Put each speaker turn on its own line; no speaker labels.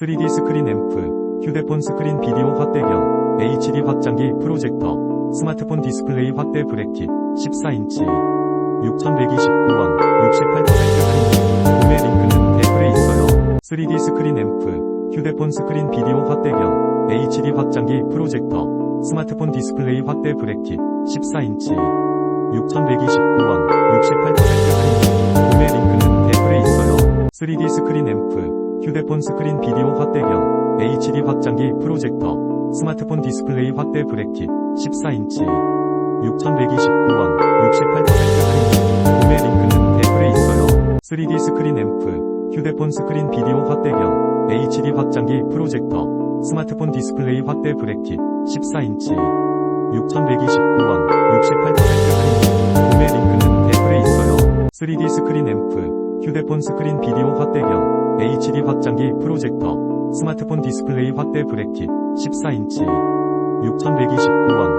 3D 스크린 앰프, 휴대폰 스크린 비디오 확대경, HD 확장기 프로젝터, 스마트폰 디스플레이 확대 브래킷, 14인치, 6,129원, 68% 할인, 구매 링크는 댓글에 있어요. 3D 스크린 앰프, 휴대폰 스크린 비디오 확대경, HD 확장기 프로젝터, 스마트폰 디스플레이 확대 브래킷, 14인치, 6,129원, 68% 할인, 구매 링크는 댓글에 있어요. 3D 스크린 앰프, 휴대폰 스크린 비디오 확대경, HD 확장기 프로젝터, 스마트폰 디스플레이 확대 브래킷, 14인치, 6,129원, 68% 할인, 구매 링크는 댓글에 있어요. 3D 스크린 앰프, 휴대폰 스크린 비디오 확대경, HD 확장기 프로젝터, 스마트폰 디스플레이 확대 브래킷, 14인치, 6,129원, 68% 할인, 구매 링크는 댓글에 있어요. 3D 스크린 앰프, 휴대폰 스크린 비디오 확대경, HD 확장기 프로젝터, 스마트폰 디스플레이 확대 브래킷, 14인치, 6,129원,